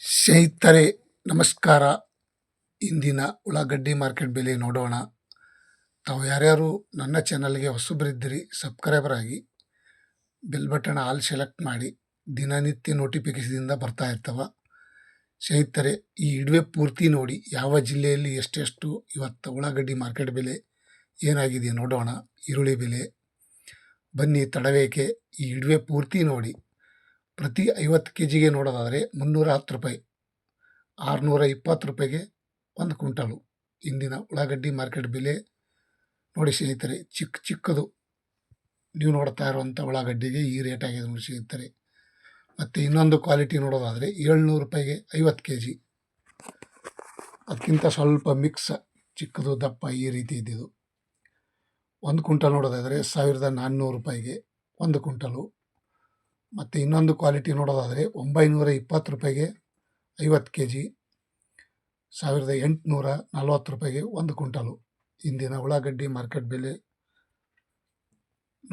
ಸ್ನೇಹಿತರೆ, ನಮಸ್ಕಾರ. ಇಂದಿನ ಉಳ್ಳಾಗಡ್ಡಿ ಮಾರ್ಕೆಟ್ ಬೆಲೆ ನೋಡೋಣ. ತಾವು ಯಾರ್ಯಾರು ನನ್ನ ಚಾನಲ್ಗೆ ಹೊಸಬರಿದ್ದಿರಿ, ಸಬ್ಸ್ಕ್ರೈಬರ್ ಆಗಿ ಬೆಲ್ ಬಟನ್ ಆಲ್ ಸೆಲೆಕ್ಟ್ ಮಾಡಿ. ದಿನನಿತ್ಯ ನೋಟಿಫಿಕೇಶನ್ದಿಂದ ಬರ್ತಾ ಇರ್ತವೆ. ಸ್ನೇಹಿತರೆ, ಈ ಇಡುವೆ ಪೂರ್ತಿ ನೋಡಿ ಯಾವ ಜಿಲ್ಲೆಯಲ್ಲಿ ಎಷ್ಟೆಷ್ಟು ಇವತ್ತು ಉಳ್ಳಾಗಡ್ಡಿ ಮಾರ್ಕೆಟ್ ಬೆಲೆ ಏನಾಗಿದೆ ನೋಡೋಣ. ಈರುಳ್ಳಿ ಬೆಲೆ. ಬನ್ನಿ, ತಡವೇಕೆ ಈ ಇಡುವೆ ಪೂರ್ತಿ ನೋಡಿ. ಪ್ರತಿ ಐವತ್ತು ಕೆ ಜಿಗೆ ನೋಡೋದಾದರೆ ಮುನ್ನೂರ ಹತ್ತು ರೂಪಾಯಿ. ಆರುನೂರ ಇಪ್ಪತ್ತು ರೂಪಾಯಿಗೆ ಒಂದು ಕ್ವಿಂಟಲು. ಇಂದಿನ ಉಳ್ಳಾಗಡ್ಡಿ ಮಾರ್ಕೆಟ್ ಬೆಲೆ ನೋಡಿ ಸ್ನೇಹಿತರೆ ಚಿಕ್ಕ ಚಿಕ್ಕದು. ನೀವು ನೋಡ್ತಾ ಇರುವಂಥ ಉಳ್ಳಾಗಡ್ಡಿಗೆ ಈ ರೇಟ್ ಆಗಿದೆ ನೋಡಿ ಸ್ನೇಹಿತರೆ. ಮತ್ತು ಇನ್ನೊಂದು ಕ್ವಾಲಿಟಿ ನೋಡೋದಾದರೆ ಏಳ್ನೂರು ರೂಪಾಯಿಗೆ ಐವತ್ತು ಕೆ ಜಿ ಅದಕ್ಕಿಂತ ಸ್ವಲ್ಪ ಮಿಕ್ಸ್ ಚಿಕ್ಕದು ದಪ್ಪ ಈ ರೀತಿ ಇದ್ದಿದ್ದು. ಒಂದು ಕ್ವಿಂಟಲ್ ನೋಡೋದಾದರೆ ಸಾವಿರದ ನಾನ್ನೂರು ರೂಪಾಯಿಗೆ ಒಂದು ಕ್ವಿಂಟಲು. ಮತ್ತು ಇನ್ನೊಂದು ಕ್ವಾಲಿಟಿ ನೋಡೋದಾದರೆ ಒಂಬೈನೂರ ಇಪ್ಪತ್ತು ರೂಪಾಯಿಗೆ ಐವತ್ತು ಕೆ ಜಿ, ಸಾವಿರದ ಎಂಟುನೂರ ನಲ್ವತ್ತು ರೂಪಾಯಿಗೆ ಒಂದು ಕ್ವಿಂಟಲು. ಇಂದಿನ ಉಳ್ಳಾಗಡ್ಡಿ ಮಾರ್ಕೆಟ್ ಬೆಲೆ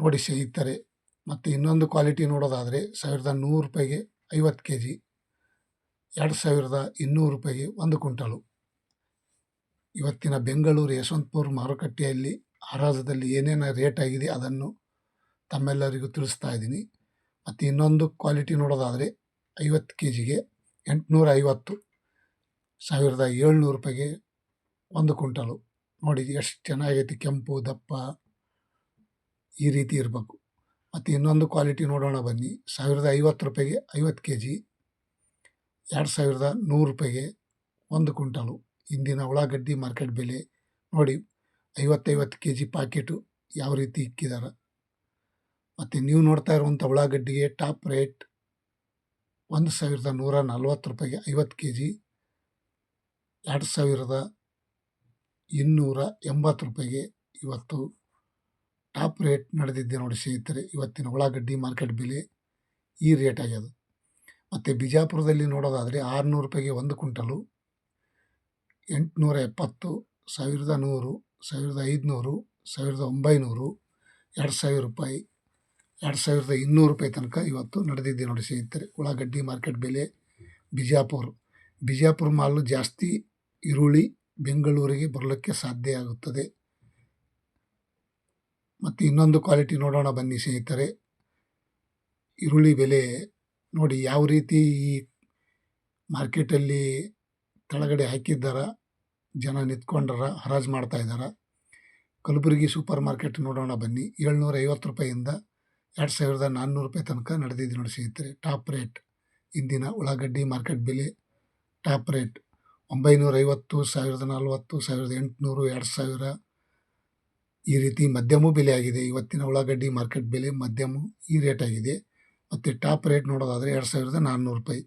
ನೋಡಿ ಸಿಗುತ್ತಾರೆ ಮತ್ತು ಇನ್ನೊಂದು ಕ್ವಾಲಿಟಿ ನೋಡೋದಾದರೆ ಸಾವಿರದ ನೂರು ರೂಪಾಯಿಗೆ ಐವತ್ತು ಕೆ ಜಿ, ಎರಡು ಸಾವಿರದ ಇನ್ನೂರು ರೂಪಾಯಿಗೆ ಒಂದು ಕ್ವಿಂಟಲು. ಇವತ್ತಿನ ಬೆಂಗಳೂರು ಯಶವಂತಪುರ ಮಾರುಕಟ್ಟೆಯಲ್ಲಿ ಹರಾಜದಲ್ಲಿ ಏನೇನು ರೇಟ್ ಆಗಿದೆ ಅದನ್ನು ತಮ್ಮೆಲ್ಲರಿಗೂ ತಿಳಿಸ್ತಾ ಇದ್ದೀನಿ. ಮತ್ತು ಇನ್ನೊಂದು ಕ್ವಾಲಿಟಿ ನೋಡೋದಾದರೆ ಐವತ್ತು ಕೆ ಜಿಗೆ ಎಂಟುನೂರ ಐವತ್ತು ಸಾವಿರದ ಏಳ್ನೂರು ರೂಪಾಯಿಗೆ ಒಂದು ಕುಂಟಲು ನೋಡಿ ಎಷ್ಟು ಚೆನ್ನಾಗೈತಿ, ಕೆಂಪು, ದಪ್ಪ, ಈ ರೀತಿ ಇರಬೇಕು. ಮತ್ತು ಇನ್ನೊಂದು ಕ್ವಾಲಿಟಿ ನೋಡೋಣ ಬನ್ನಿ. ಸಾವಿರದ ಐವತ್ತು ರೂಪಾಯಿಗೆ ಐವತ್ತು ಕೆ ಜಿ ಎರಡು ಸಾವಿರದ ನೂರು ರೂಪಾಯಿಗೆ ಒಂದು ಕುಂಟಲು ಇಂದಿನ ಉಳ್ಳಾಗಡ್ಡಿ ಮಾರ್ಕೆಟ್ ಬೆಲೆ ನೋಡಿ ಐವತ್ತೈವತ್ತು ಕೆ ಜಿ ಪಾಕೆಟು ಯಾವ ರೀತಿ ಇಕ್ಕಿದ್ದಾರೆ. ಮತ್ತು ನೀವು ನೋಡ್ತಾ ಇರುವಂಥ ಉಳ್ಳಾಗಡ್ಡಿಗೆ ಟಾಪ್ ರೇಟ್ ಒಂದು ಸಾವಿರದ ನೂರ ನಲ್ವತ್ತು ರೂಪಾಯಿಗೆ ಐವತ್ತು ಕೆ ಜಿ, ಎರಡು ಸಾವಿರದ ಇನ್ನೂರ ಎಂಬತ್ತು ರೂಪಾಯಿಗೆ ಇವತ್ತು ಟಾಪ್ ರೇಟ್ ನಡೆದಿದ್ದೆ ನೋಡಿ ಸ್ನೇಹಿತರೆ, ಇವತ್ತಿನ ಉಳ್ಳಾಗಡ್ಡಿ ಮಾರ್ಕೆಟ್ ಬೆಲೆ ಈ ರೇಟ್ ಆಗ್ಯದ. ಮತ್ತು ಬಿಜಾಪುರದಲ್ಲಿ ನೋಡೋದಾದರೆ ಆರುನೂರು ರೂಪಾಯಿಗೆ ಒಂದು ಕ್ವಿಂಟಲು, ಎಂಟುನೂರ ಎಪ್ಪತ್ತು, ಸಾವಿರದ ನೂರು, ಸಾವಿರದ ಐದುನೂರು, ಸಾವಿರದ ಒಂಬೈನೂರು, ಎರಡು ಸಾವಿರ ರೂಪಾಯಿ ಎರಡು ಸಾವಿರದ ಇನ್ನೂರು ರೂಪಾಯಿ ತನಕ ಇವತ್ತು ನಡೆದಿದೆ ನೋಡಿ ಸ್ನೇಹಿತರೆ. ಉಳ್ಳಾಗಡ್ಡಿ ಮಾರ್ಕೆಟ್ ಬೆಲೆ ಬಿಜಾಪುರ. ಬಿಜಾಪುರ ಮಾಲು ಜಾಸ್ತಿ ಈರುಳ್ಳಿ ಬೆಂಗಳೂರಿಗೆ ಬರಲಿಕ್ಕೆ ಸಾಧ್ಯ ಆಗುತ್ತದೆ. ಮತ್ತು ಇನ್ನೊಂದು ಕ್ವಾಲಿಟಿ ನೋಡೋಣ ಬನ್ನಿ ಸ್ನೇಹಿತರೆ. ಈರುಳ್ಳಿ ಬೆಲೆ ನೋಡಿ ಯಾವ ರೀತಿ ಈ ಮಾರ್ಕೆಟಲ್ಲಿ ತಳಗಡೆ ಹಾಕಿದ್ದಾರ, ಜನ ನಿಂತ್ಕೊಂಡಾರ, ಹರಾಜು ಮಾಡ್ತಾ ಇದ್ದಾರೆ. ಕಲಬುರಗಿ ಸೂಪರ್ ಮಾರ್ಕೆಟ್ ನೋಡೋಣ ಬನ್ನಿ. ಏಳ್ನೂರ ಐವತ್ತು ರೂಪಾಯಿಯಿಂದ ಎರಡು ಸಾವಿರದ ನಾನ್ನೂರು ರೂಪಾಯಿ ತನಕ ನಡೆದಿದೆ ನೋಡಿ ಸ್ನೇಹಿತರೆ. ಟಾಪ್ ರೇಟ್ ಇಂದಿನ ಉಳ್ಳಾಗಡ್ಡಿ ಮಾರ್ಕೆಟ್ ಬೆಲೆ ಟಾಪ್ ರೇಟ್ ಒಂಬೈನೂರ ಐವತ್ತು ಸಾವಿರದ ನಲ್ವತ್ತು, ಸಾವಿರದ ಎಂಟುನೂರು, ಎರಡು ಸಾವಿರ ಈ ರೀತಿ ಮಧ್ಯಮ ಬೆಲೆ ಆಗಿದೆ. ಇವತ್ತಿನ ಉಳ್ಳಾಗಡ್ಡಿ ಮಾರ್ಕೆಟ್ ಬೆಲೆ ಮಧ್ಯಮ ಈ ರೇಟ್ ಆಗಿದೆ. ಮತ್ತು ಟಾಪ್ ರೇಟ್ ನೋಡೋದಾದರೆ ಎರಡು ಸಾವಿರದ ನಾನ್ನೂರು ರೂಪಾಯಿ.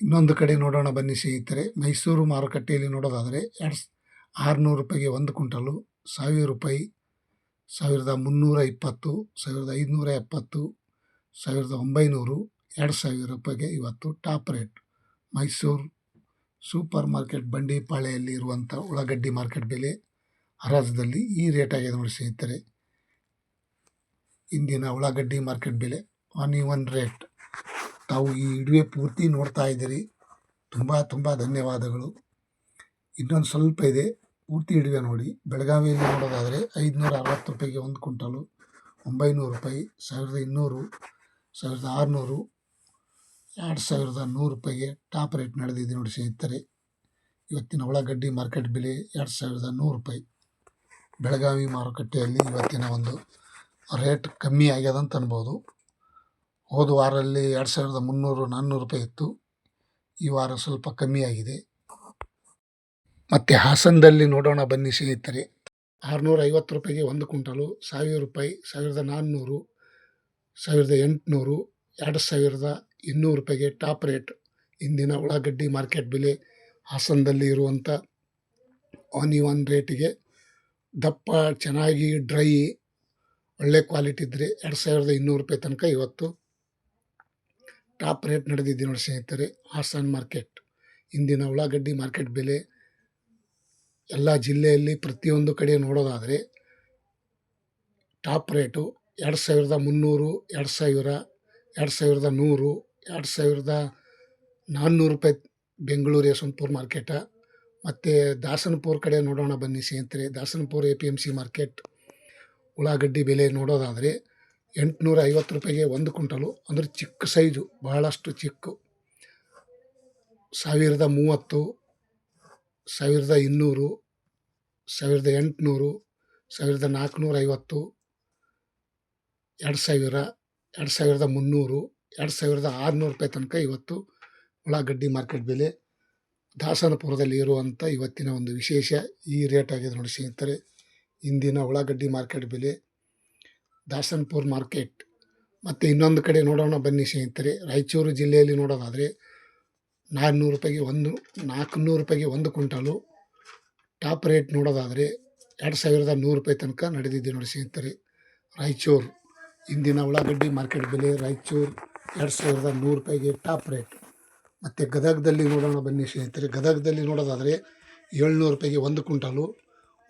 ಇನ್ನೊಂದು ಕಡೆ ನೋಡೋಣ ಬನ್ನಿ ಸ್ನೇಹಿತರೆ. ಮೈಸೂರು ಮಾರುಕಟ್ಟೆಯಲ್ಲಿ ನೋಡೋದಾದರೆ ಎರಡು ಆರುನೂರು ರೂಪಾಯಿಗೆ ಒಂದು ಕ್ವಿಂಟಲು ಸಾವಿರ ರೂಪಾಯಿ ಸಾವಿರದ ಮುನ್ನೂರ ಇಪ್ಪತ್ತು, ಸಾವಿರದ ಐದುನೂರ ಎಪ್ಪತ್ತು, ಸಾವಿರದ ಒಂಬೈನೂರು, ಎರಡು ಸಾವಿರ ರೂಪಾಯಿಗೆ ಇವತ್ತು top rate. Mysuru super market ಬಂಡಿಪಾಳೆಯಲ್ಲಿ ಇರುವಂಥ ಉಳ್ಳಾಗಡ್ಡಿ ಮಾರ್ಕೆಟ್ ಬೆಲೆ ಹರಾಜದಲ್ಲಿ ಈ ರೇಟ್ ಆಗಿದೆ ನೋಡಿ ಸ್ನೇಹಿತರೆ. ಇಂದಿನ ಉಳ್ಳಾಗಡ್ಡಿ ಮಾರ್ಕೆಟ್ ಬೆಲೆ ಆನ್ ಒನ್ ರೇಟ್. ತಾವು ಈ ಇಡುವೆ ಪೂರ್ತಿ ನೋಡ್ತಾ ಇದ್ದೀರಿ. ತುಂಬ ತುಂಬ ಧನ್ಯವಾದಗಳು. ಇನ್ನೊಂದು ಸ್ವಲ್ಪ ಇದೆ. ಪೂರ್ತಿ ಹಿಡಿದೆ ನೋಡಿ. ಬೆಳಗಾವಿಯಲ್ಲಿ ನೋಡೋದಾದರೆ ಐದುನೂರ ಅರವತ್ತು ರೂಪಾಯಿಗೆ ಒಂದು ಕ್ವಿಂಟಲು, ಒಂಬೈನೂರು ರೂಪಾಯಿ, ಸಾವಿರದ ಇನ್ನೂರು, ಸಾವಿರದ ಆರುನೂರು, ಎರಡು ಸಾವಿರದ ನೂರು ರೂಪಾಯಿಗೆ ಟಾಪ್ ರೇಟ್ ನಡೆದಿದೆ ನೋಡಿ ಸ್ನೇಹಿತರೆ. ಇವತ್ತಿನ ಉಳ್ಳಾಗಡ್ಡಿ ಮಾರ್ಕೆಟ್ ಬೆಲೆ ಎರಡು ಸಾವಿರದ ನೂರು ರೂಪಾಯಿ. ಬೆಳಗಾವಿ ಮಾರುಕಟ್ಟೆಯಲ್ಲಿ ಇವತ್ತಿನ ಒಂದು ರೇಟ್ ಕಮ್ಮಿ ಆಗ್ಯದ ಅಂತ ಅನ್ಬೋದು. ಹೋದ ವಾರಲ್ಲಿ ಎರಡು ಸಾವಿರದ ಮುನ್ನೂರು, ನಾನ್ನೂರು ರೂಪಾಯಿ ಇತ್ತು. ಈ ವಾರ ಸ್ವಲ್ಪ ಕಮ್ಮಿ ಆಗಿದೆ. ಮತ್ತು ಹಾಸನದಲ್ಲಿ ನೋಡೋಣ ಬನ್ನಿ ಸ್ನೇಹಿತರೆ. ಆರುನೂರ ಐವತ್ತು ರೂಪಾಯಿಗೆ ಒಂದು ಕ್ವಿಂಟಲು, ಸಾವಿರ ರೂಪಾಯಿ, ಸಾವಿರದ ನಾನ್ನೂರು, ಸಾವಿರದ ಎಂಟುನೂರು, ಎರಡು ಸಾವಿರದ ಇನ್ನೂರು ರೂಪಾಯಿಗೆ ಟಾಪ್ ರೇಟ್ ಇಂದಿನ ಉಳ್ಳಾಗಡ್ಡಿ ಮಾರ್ಕೆಟ್ ಬೆಲೆ ಹಾಸನದಲ್ಲಿ ಇರುವಂಥ ಆನ್ ಒನ್ ರೇಟಿಗೆ ದಪ್ಪ, ಚೆನ್ನಾಗಿ ಡ್ರೈ, ಒಳ್ಳೆ ಕ್ವಾಲಿಟಿ ಇದ್ದರೆ ಎರಡು ಸಾವಿರದ ಇನ್ನೂರು ರೂಪಾಯಿ ತನಕ ಇವತ್ತು ಟಾಪ್ ರೇಟ್ ನಡೆದಿದ್ದೀನಿ ನೋಡಿ ಸ್ನೇಹಿತರೆ ಹಾಸನ್ ಮಾರ್ಕೆಟ್. ಇಂದಿನ ಉಳ್ಳಾಗಡ್ಡಿ ಮಾರ್ಕೆಟ್ ಬೆಲೆ ಎಲ್ಲ ಜಿಲ್ಲೆಯಲ್ಲಿ ಪ್ರತಿಯೊಂದು ಕಡೆ ನೋಡೋದಾದರೆ ಟಾಪ್ ರೇಟು ಎರಡು ಸಾವಿರದ ಮುನ್ನೂರು, ಎರಡು ಸಾವಿರ, ಎರಡು ಸಾವಿರದ ನೂರು, ಎರಡು ಸಾವಿರದ ನಾನ್ನೂರು ರೂಪಾಯಿ ಬೆಂಗಳೂರು ಯಶವಂತಪುರ ಮಾರ್ಕೆಟ. ಮತ್ತು ದಾಸನಪುರ ಕಡೆ ನೋಡೋಣ ಬನ್ನಿ ಸ್ನೇಹಿತರೆ. Dasanapura A P M C market. ಉಳ್ಳಾಗಡ್ಡಿ ಬೆಲೆ ನೋಡೋದಾದರೆ ಎಂಟುನೂರ ಐವತ್ತು ರೂಪಾಯಿಗೆ ಒಂದು ಕುಂಟಲು ಅಂದರೆ ಚಿಕ್ಕ ಸೈಜು, ಬಹಳಷ್ಟು ಚಿಕ್ಕ. ಸಾವಿರದ ಮೂವತ್ತು ಸಾವಿರದ ಇನ್ನೂರು, ಸಾವಿರದ ಎಂಟುನೂರು, ಸಾವಿರದ ನಾಲ್ಕುನೂರ ಐವತ್ತು, ಎರಡು ಸಾವಿರ, ಎರಡು ಸಾವಿರದ ಮುನ್ನೂರು, ಎರಡು ಸಾವಿರದ ಆರುನೂರು ರೂಪಾಯಿ ತನಕ ಇವತ್ತು ಉಳ್ಳಾಗಡ್ಡಿ ಮಾರ್ಕೆಟ್ ಬೆಲೆ ದಾಸನಪುರದಲ್ಲಿ ಇರುವಂಥ ಇವತ್ತಿನ ಒಂದು ವಿಶೇಷ ಈ ರೇಟ್ ಆಗಿದೆ ನೋಡಿ ಸ್ನೇಹಿತರೆ. ಇಂದಿನ ಉಳ್ಳಾಗಡ್ಡಿ ಮಾರ್ಕೆಟ್ ಬೆಲೆ ದಾಸನಪುರ ಮಾರ್ಕೆಟ್. ಮತ್ತು ಇನ್ನೊಂದು ಕಡೆ ನೋಡೋಣ ಬನ್ನಿ ಸ್ನೇಹಿತರೆ. ರಾಯಚೂರು ಜಿಲ್ಲೆಯಲ್ಲಿ ನೋಡೋದಾದರೆ ನಾನ್ನೂರು ರೂಪಾಯಿಗೆ ಒಂದು, ನಾಲ್ಕುನೂರು ರೂಪಾಯಿಗೆ ಒಂದು ಕ್ವಿಂಟಲು. ಟಾಪ್ ರೇಟ್ ನೋಡೋದಾದರೆ ಎರಡು ಸಾವಿರದ ನೂರು ರೂಪಾಯಿ ತನಕ ನಡೆದಿದೆ ನೋಡಿ ಸ್ನೇಹಿತರೆ. ರಾಯಚೂರು, ಇಂದಿನ ಉಳ್ಳಾಗಡ್ಡಿ ಮಾರ್ಕೆಟ್ ಬೆಲೆ ರಾಯಚೂರು ಎರಡು ಸಾವಿರದ ನೂರು ರೂಪಾಯಿಗೆ ಟಾಪ್ ರೇಟ್. ಮತ್ತು ಗದಗದಲ್ಲಿ ನೋಡೋಣ ಬನ್ನಿ ಸ್ನೇಹಿತರೆ. ಗದಗದಲ್ಲಿ ನೋಡೋದಾದರೆ ಏಳ್ನೂರು ರೂಪಾಯಿಗೆ ಒಂದು ಕ್ವಿಂಟಾಲು,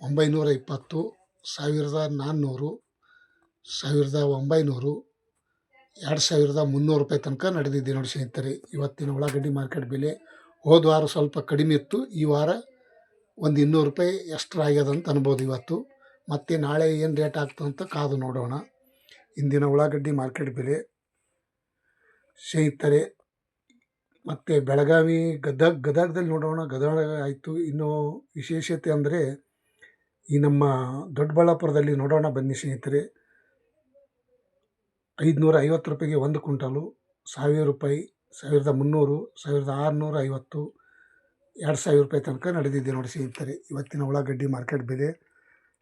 ಒಂಬೈನೂರ ಇಪ್ಪತ್ತು, ಸಾವಿರದ ನಾನ್ನೂರು ಸಾವಿರದ ಒಂಬೈನೂರು ಎರಡು ಸಾವಿರದ ಮುನ್ನೂರು ರೂಪಾಯಿ ತನಕ ನಡೆದಿದೆ ನೋಡಿ ಸ್ನೇಹಿತರೆ. ಇವತ್ತಿನ ಉಳ್ಳಾಗಡ್ಡಿ ಮಾರ್ಕೆಟ್ ಬೆಲೆ ಹೋದ ವಾರ ಸ್ವಲ್ಪ ಕಡಿಮೆ ಇತ್ತು. ಈ ವಾರ ಒಂದು ಇನ್ನೂರು ರೂಪಾಯಿ ಎಕ್ಸ್ಟ್ರಾ ಆಗ್ಯದ ಅಂತ ಅನ್ಬೋದು ಇವತ್ತು. ಮತ್ತು ನಾಳೆ ಏನು ರೇಟ್ ಆಗ್ತದೆ ಅಂತ ಕಾದು ನೋಡೋಣ. ಇಂದಿನ ಉಳ್ಳಾಗಡ್ಡಿ ಮಾರ್ಕೆಟ್ ಬೆಲೆ ಸ್ನೇಹಿತರೆ, ಮತ್ತು ಬೆಳಗಾವಿ ಗದಗ, ಗದಗದಲ್ಲಿ ನೋಡೋಣ. ಗದಗ ಆಯಿತು. ಇನ್ನು ವಿಶೇಷತೆ ಅಂದರೆ ಈ ನಮ್ಮ ದೊಡ್ಡಬಳ್ಳಾಪುರದಲ್ಲಿ ನೋಡೋಣ ಬನ್ನಿ ಸ್ನೇಹಿತರೆ. ಐದುನೂರ ಐವತ್ತು ರೂಪಾಯಿಗೆ ಒಂದು ಕ್ವಿಂಟಾಲು, ಸಾವಿರ ರೂಪಾಯಿ, ಸಾವಿರದ ಮುನ್ನೂರು, ಸಾವಿರದ ಆರುನೂರ ಐವತ್ತು ಎರಡು ಸಾವಿರ ರೂಪಾಯಿ ತನಕ ನಡೆದಿದೆ ನೋಡಿ ಸ್ನೇಹಿತರೆ. ಇವತ್ತಿನ ಉಳ್ಳಾಗಡ್ಡಿ ಮಾರ್ಕೆಟ್ ಬೆಲೆ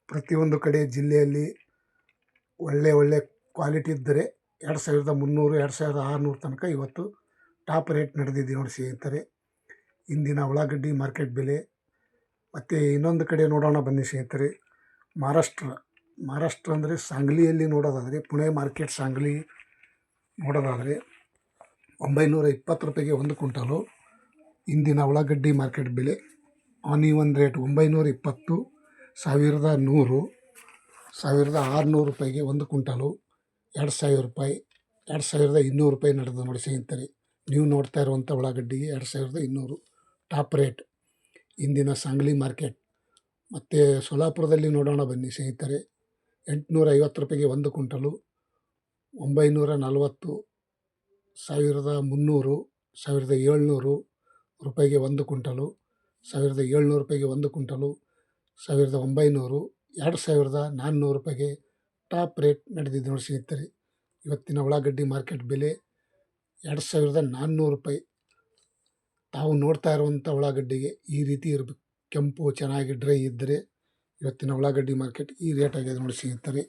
ಪ್ರತಿಯೊಂದು ಕಡೆ ಜಿಲ್ಲೆಯಲ್ಲಿ ಒಳ್ಳೆ ಒಳ್ಳೆ ಕ್ವಾಲಿಟಿ ಇದ್ದರೆ ಎರಡು ಸಾವಿರದ ಮುನ್ನೂರು, ಎರಡು ಸಾವಿರದ ಆರುನೂರು ತನಕ ಇವತ್ತು ಟಾಪ್ ರೇಟ್ ನಡೆದಿದೆ ನೋಡಿ ಸ್ನೇಹಿತರೆ. ಇಂದಿನ ಉಳ್ಳಾಗಡ್ಡಿ ಮಾರ್ಕೆಟ್ ಬೆಲೆ ಮತ್ತು ಇನ್ನೊಂದು ಕಡೆ ನೋಡೋಣ ಬನ್ನಿ ಸ್ನೇಹಿತರೆ. ಮಹಾರಾಷ್ಟ್ರ ಮಹಾರಾಷ್ಟ್ರ ಅಂದರೆ ಸಾಂಗ್ಲಿಯಲ್ಲಿ ನೋಡೋದಾದರೆ, ಪುಣೆ ಮಾರ್ಕೆಟ್ ಸಾಂಗ್ಲಿ ನೋಡೋದಾದರೆ ಒಂಬೈನೂರ ಇಪ್ಪತ್ತು ರೂಪಾಯಿಗೆ ಒಂದು ಕುಂಟಲು ಇಂದಿನ ಉಳ್ಳಾಗಡ್ಡಿ ಮಾರ್ಕೆಟ್ ಬೆಲೆ ಆನಿವನ್ ರೇಟ್ ಒಂಬೈನೂರ ಇಪ್ಪತ್ತು, ಸಾವಿರದ ನೂರು, ಸಾವಿರದ ಆರುನೂರು ರೂಪಾಯಿಗೆ ಒಂದು ಕುಂಟಲು ಎರಡು ಸಾವಿರ ರೂಪಾಯಿ, ಎರಡು ಸಾವಿರದ ಇನ್ನೂರು ರೂಪಾಯಿ ನಡೆದು ನೋಡಿ ಸ್ನೇಹಿತರೆ, ನೀವು ನೋಡ್ತಾ ಇರುವಂಥ ಉಳ್ಳಾಗಡ್ಡಿಗೆ ಎರಡು ಸಾವಿರದ ಇನ್ನೂರು. ಟಾಪ್ ರೇಟ್ ಇಂದಿನ ಸಾಂಗ್ಲಿ ಮಾರ್ಕೆಟ್. ಮತ್ತು ಸೋಲಾಪುರದಲ್ಲಿ ನೋಡೋಣ ಬನ್ನಿ ಸ್ನೇಹಿತರೆ. ಎಂಟುನೂರ ಐವತ್ತು ರೂಪಾಯಿಗೆ ಒಂದು ಕುಂಟಲು ಒಂಬೈನೂರ ನಲವತ್ತು ಸಾವಿರದ ಮುನ್ನೂರು, ಸಾವಿರದ ಏಳ್ನೂರು ರೂಪಾಯಿಗೆ ಒಂದು ಕುಂಟಲು ಸಾವಿರದ ಏಳ್ನೂರು ರೂಪಾಯಿಗೆ ಒಂದು ಕುಂಟಲು ಸಾವಿರದ ಒಂಬೈನೂರು, ಎರಡು ಸಾವಿರದ ನಾನ್ನೂರು ರೂಪಾಯಿಗೆ ಟಾಪ್ ರೇಟ್ ನಡೆದಿದ್ದು ನೋಡಿ ಸ್ನೇಹಿತರೆ. ಇವತ್ತಿನ ಉಳ್ಳಾಗಡ್ಡಿ ಮಾರ್ಕೆಟ್ ಬೆಲೆ ಎರಡು ಸಾವಿರದ ನಾನ್ನೂರು ರೂಪಾಯಿ. ತಾವು ನೋಡ್ತಾ ಇರುವಂಥ ಉಳ್ಳಾಗಡ್ಡಿಗೆ ಈ ರೀತಿ ಇರಬೇಕು. ಕೆಂಪು ಚೆನ್ನಾಗಿ ಡ್ರೈ ಇದ್ದರೆ ಇವತ್ತಿನ ಉಳ್ಳಾಗಡ್ಡಿ ಮಾರ್ಕೆಟ್ ಈ ರೇಟ್ ಆಗಿದೆ ನೋಡಿ ಸ್ನೇಹಿತರೆ.